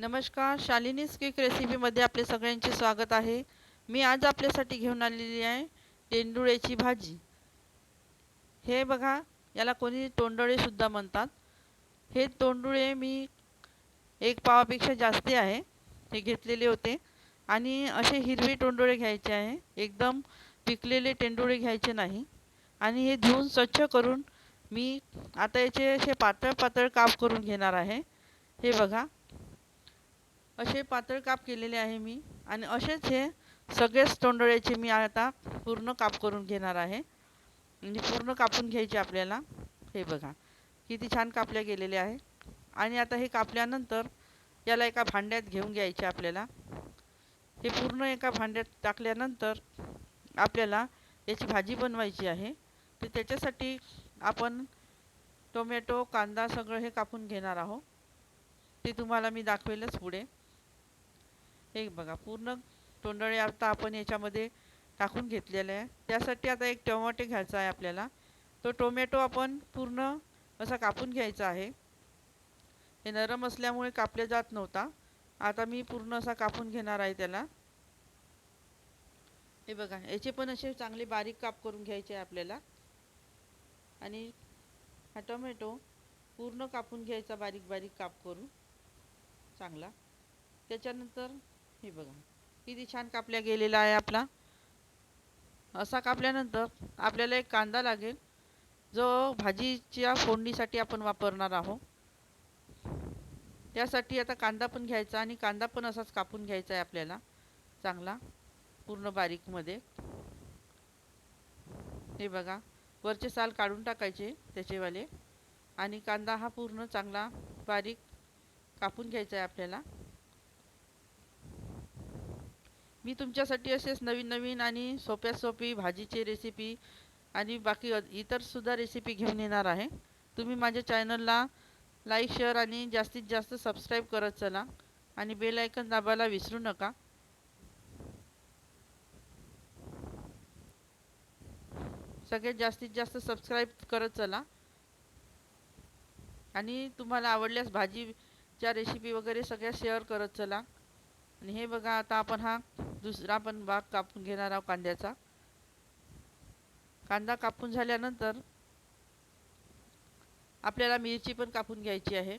नमस्कार शालिनीज केक रेसिपीमध्ये आपले सगळ्यांचे स्वागत आहे. मी आज आपल्यासाठी घेऊन आलेली आहे तेंडुळ्याची भाजी. हे बघा याला कोणी तोंडळेसुद्धा म्हणतात. हे तोंडुळे मी एक पावापेक्षा जास्ती आहे हे घेतलेले होते. आणि असे हिरवे तोंडुळे घ्यायचे आहे. एकदम पिकलेले तेंडुळे घ्यायचे नाही. आणि हे धुवून स्वच्छ करून मी आता याचे असे पातळ पातळ काप करून घेणार आहे. हे बघा. असे पातळ काप केलेले आहे मी. आणि असेच हे सगळेच तोंडळ्याचे मी आता पूर्ण काप करून घेणार आहे. म्हणजे पूर्ण कापून घ्यायचे आपल्याला. हे बघा किती छान कापल्या गेलेले आहे. आणि आता हे कापल्यानंतर याला एका भांड्यात घेऊन घ्यायचे आपल्याला. हे पूर्ण एका भांड्यात टाकल्यानंतर आपल्याला याची भाजी बनवायची आहे. तर त्याच्यासाठी आपण टोमॅटो कांदा सगळं हे कापून घेणार आहोत. ते तुम्हाला मी दाखवेलच पुढे. हे बघा पूर्ण तोंडळे आता आपण याच्यामध्ये टाकून घेतलेले आहे. त्यासाठी आता एक टोमॅटो घ्यायचा आहे आपल्याला. तो टोमॅटो आपण पूर्ण असा कापून घ्यायचा आहे. हे नरम असल्यामुळे कापले जात नव्हता. आता मी पूर्ण असा कापून घेणार आहे त्याला. हे बघा याचे पण असे चांगले बारीक काप करून घ्यायचे आहे आपल्याला. आणि हा टोमॅटो पूर्ण कापून घ्यायचा बारीक बारीक काप करून. चांगला. त्याच्यानंतर हे बघा. किती छान कापल्या गेलेला आहे आपला. असा कापल्यानंतर आपल्याला एक कांदा लागेल. जो भाजीच्या फोडणीसाठी आपण वापरणार आहोत. त्यासाठी आता कांदा पण घ्यायचा आणि कांदा पण असाच कापून घ्यायचा आहे आपल्याला. चांगला. पूर्ण बारीकमध्ये. हे बघा. वरचे साल काढून टाकायचे त्याचेवाले. आणि कांदा हा पूर्ण चांगला बारीक कापून घ्यायचा आहे आपल्याला. मी तुमच्यासाठी असेच नवीन नवीन आणि सोप्या सोपी भाजीची रेसिपी आणि बाकी इतरसुद्धा रेसिपी घेऊन येणार आहे. तुम्ही माझ्या चॅनलला लाईक शेअर आणि जास्तीत जास्त सबस्क्राईब करत चला आणि बेल आयकन दाबायला विसरू नका. सगळ्यात जास्तीत जास्त सबस्क्राईब करत चला. आणि तुम्हाला आवडल्यास भाजीच्या रेसिपी वगैरे सगळ्या शेअर करत चला. आणि हे बघा आता आपण हा दुसरा पण भाग कापून घेणार आहोत कांद्याचा. कांदा कापून झाल्यानंतर आपल्याला मिरची पण कापून घ्यायची आहे.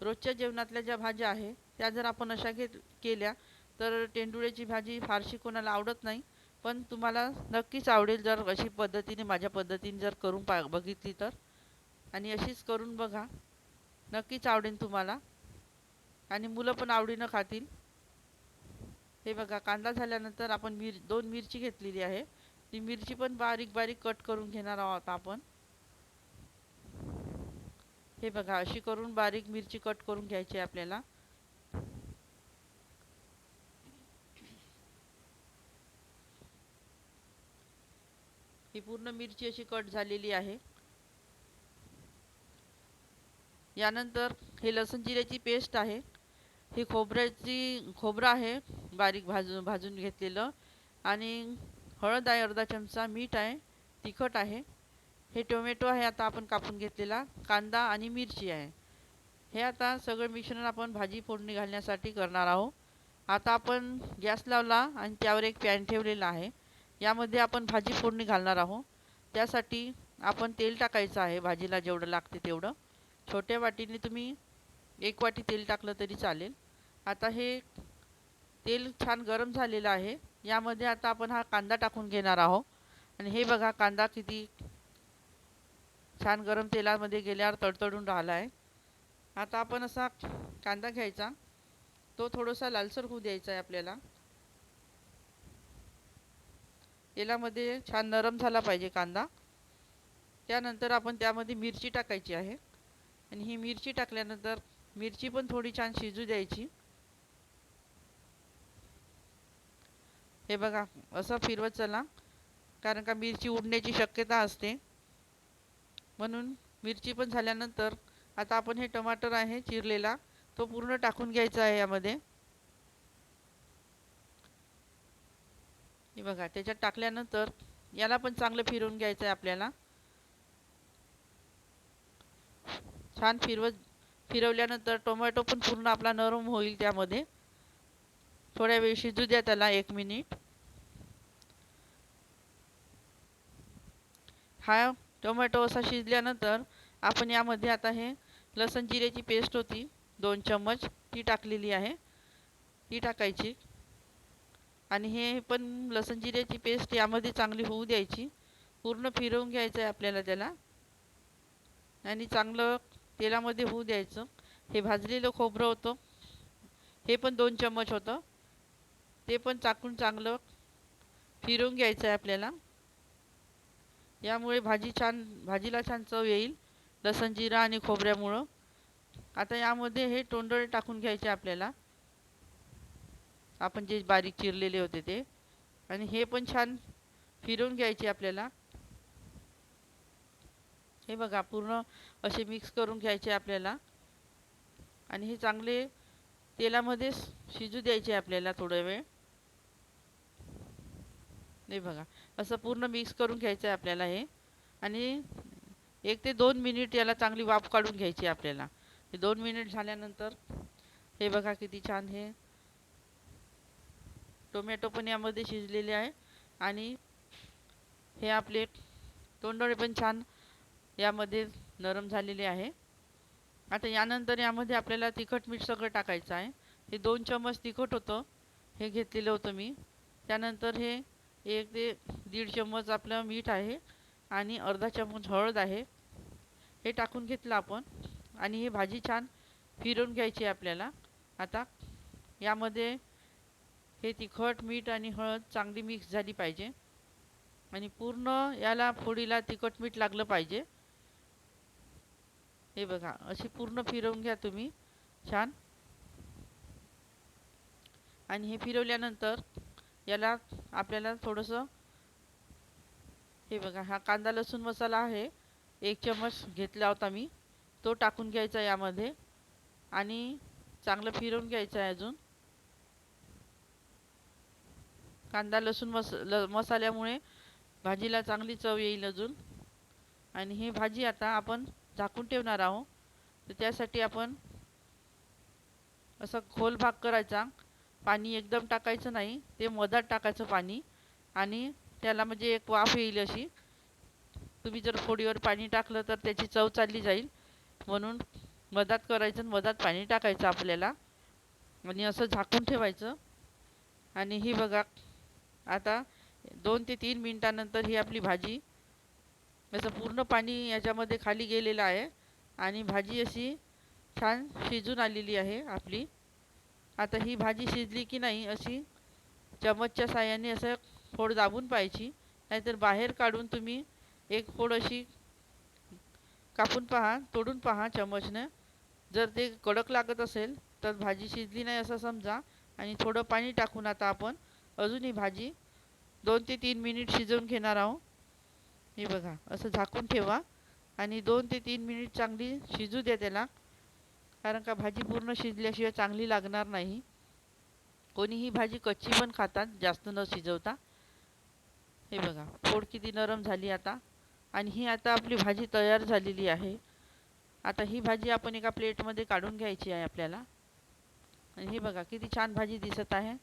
रोजच्या जेवणातल्या ज्या भाज्या आहे त्या जर आपण अशा घेत केल्या तर तेंडुळ्याची भाजी फारशी कोणाला आवडत नाही. पण तुम्हाला नक्कीच आवडेल जर अशी पद्धतीने माझ्या पद्धतीने जर करून पा बघितली तर. आणि अशीच करून बघा. नक्कीच आवडेल तुम्हाला. आणि मुलं पण आवडीनं खातील. हे बघा कांदा झाल्यानंतर आपण मिर दोन मिरची घेतलेली आहे. ती मिरची पण बारीक बारीक कट करून घेणार आहोत आपण. हे बघा अशी करून बारीक मिरची कट करून घ्यायची आपल्याला. ही पूर्ण मिरची अशी कट झालेली आहे. यानंतर हे लसूण जिऱ्याची पेस्ट आहे. ही खोबऱ्याची खोबरं आहे बारीक भाजून भाजून घेतलेलं. आणि हळद आहे अर्धा चमचा मीठ आहे तिखट आहे. हे टोमॅटो आहे आता आपण कापून घेतलेला. कांदा आणि मिरची आहे. हे आता सगळं मिश्रण आपण भाजी फोडणी घालण्यासाठी करणार आहोत. आता आपण गॅस लावला आणि त्यावर एक पॅन ठेवलेला आहे. यामध्ये आपण भाजी फोडणी घालणार आहोत. त्यासाठी आपण तेल टाकायचं आहे भाजीला जेवढं लागते तेवढं. छोट्या वाटीने तुम्ही एक वाटी तेल टाकलं तरी चालेल. आता हे तेल छान गरम झालेलं आहे. यामध्ये आता आपण हा कांदा टाकून घेणार आहोत. आणि हे बघा कांदा किती छान गरम तेलामध्ये गेल्यावर तडतडून राहिला आहे आता आपण असा कांदा घ्यायचा. तो थोडासा लालसर होऊ द्यायचा आहे आपल्याला. तेलामध्ये छान नरम झाला पाहिजे कांदा. त्यानंतर आपण त्यामध्ये मिरची टाकायची आहे. आणि ही मिरची टाकल्यानंतर मिरची पण थोडी छान शिजू द्यायची. हे बघा असं फिरवत चला कारण का मिरची उडण्याची शक्यता असते. म्हणून मिरची पण झाल्यानंतर आता आपण हे टमाटर आहे चिरलेला तो पूर्ण टाकून घ्यायचा आहे यामध्ये. हे बघा त्याच्यात टाकल्यानंतर याला पण चांगलं फिरवून घ्यायचं आहे आपल्याला. छान फिरवत फिरवल्यानंतर टोमॅटो पण पूर्ण आपला नरम होईल त्यामध्ये. थोड्या वेळ शिजू द्या त्याला एक मिनिट हा टोमॅटो असा शिजल्यानंतर आपण यामध्ये आता हे लसण जिऱ्याची पेस्ट होती दोन चम्मच ती टाकलेली आहे. ती टाकायची. आणि हे पण लसण जिऱ्याची पेस्ट यामध्ये चांगली होऊ द्यायची. पूर्ण फिरवून घ्यायचं आहे आपल्याला त्याला. आणि चांगलं तेलामध्ये होऊ द्यायचं. हे भाजलेलं खोबरं होतं. हे पण दोन चम्मच होतं. ते पण चाकून चांगलं फिरून घ्यायचं आहे आपल्याला. यामुळे भाजी छान भाजीला छान चव येईल. लसण जिरा आणि खोबऱ्यामुळं. आता यामध्ये हे टोंडळे टाकून घ्यायचे आपल्याला. आपण जे बारीक चिरलेले होते ते. आणि हे पण छान फिरवून घ्यायचे आपल्याला. हे बघा पूर्ण असे मिक्स करून घ्यायचे आपल्याला. आणि हे चांगले तेलामध्ये शिजू द्यायचे आपल्याला थोडा वेळ. हे बघा असं पूर्ण मिक्स करून घ्यायचं आहे आपल्याला हे. आणि एक ते दोन मिनिट याला चांगली वाफ काढून घ्यायची आपल्याला. हे दोन मिनिट झाल्यानंतर हे बघा किती छान हे. टोमॅटो पण यामध्ये शिजलेले आहे. आणि हे आपले तोंडोळे पण छान यामध्ये नरम झालेले आहे. आता यानंतर यामध्ये आपल्याला तिखट मीठ सगळं टाकायचं आहे. हे दोन चम्मच तिखट होतं. हे घेतलेलं होतं मी. त्यानंतर हे एक ते दीड चम्मच आपलं मीठ आहे आणि अर्धा चम्मच हळद आहे. हे टाकून घेतलं आपण आणि ही भाजी छान फिरवून घ्यायची आहे आपल्याला. आता यामध्ये हे तिखट मीठ आणि हळद चांगली मिक्स झाली पाहिजे आणि पूर्ण याला फोडीला तिखट मीठ लागलं पाहिजे. हे बघा अशी पूर्ण फिरवून घ्या तुम्ही. छान. आणि हे फिरवल्यानंतर याला आपल्याला थोडंसं हे बघा हा कांदा लसूण मसाला आहे. एक चम्मच घेतला होता मी. तो टाकून घ्यायचा यामध्ये. आणि चांगलं फिरवून घ्यायचं आहे अजून. कांदा लसूण मस ल मसाल्यामुळे भाजीला चांगली चव येईल अजून. आणि ही भाजी आता आपण झाकून ठेवणार आहोत. तर त्यासाठी आपण असं खोल भाग करायचा. पाणी एकदम टाकायचं नाही. ते मधात टाकायचं पाणी. आणि त्याला म्हणजे एक वाफ येईल अशी. तुम्ही जर फोडीवर पाणी टाकलं तर त्याची चव चालली जाईल. म्हणून मधात करायचं आणि मधात पाणी टाकायचं आपल्याला. आणि असं झाकून ठेवायचं. आणि ही बघा आता दोन ते तीन मिनटानंतर ही आपली भाजी याचं पूर्ण पाणी याच्यामध्ये खाली गेलेलं आहे. आणि भाजी अशी छान शिजून आलेली आहे आपली. आता ही भाजी शिजली की नाही अशी चमचच्या साह्याने असं फोड दाबून पाहायची. नाहीतर बाहेर काढून तुम्ही एक फोड अशी कापून पहा तोडून पहा चमचनं जर ते कडक लागत असेल तर भाजी शिजली नाही असं समजा. आणि थोडं पाणी टाकून आता आपण अजून ही भाजी दोन ते तीन मिनिट शिजवून घेणार आहोत. हे बघा असं झाकून ठेवा आणि दोन ते तीन मिनिट चांगली शिजू द्या त्याला. कारण का भाजी पूर्ण शिजल्याशिवाय चांगली लागणार नाही. कोणी ही भाजी कच्ची पण खातात जास्त न शिजवता. हे बघा फोड किती नरम झाली आता. आणि ही आता आपली भाजी तयार झालेली आहे. आता ही भाजी आपण एका प्लेटमध्ये काढून घ्यायची आहे आपल्याला. आणि हे बघा किती छान भाजी दिसत आहे.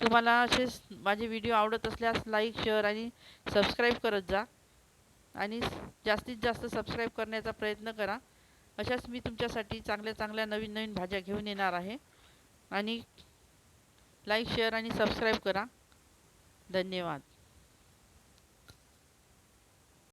तुम्हाला असेच माझे व्हिडिओ आवडत असल्यास लाईक शेअर आणि सबस्क्राईब करत जा. आणि जास्तीत जास्त सबस्क्राईब करण्याचा प्रयत्न करा. अशाच मी तुमच्यासाठी चांगल्या चांगल्या नवीन नवीन भाज्या घेऊन येणार आहे. आणि लाईक शेअर आणि सबस्क्राईब करा. धन्यवाद.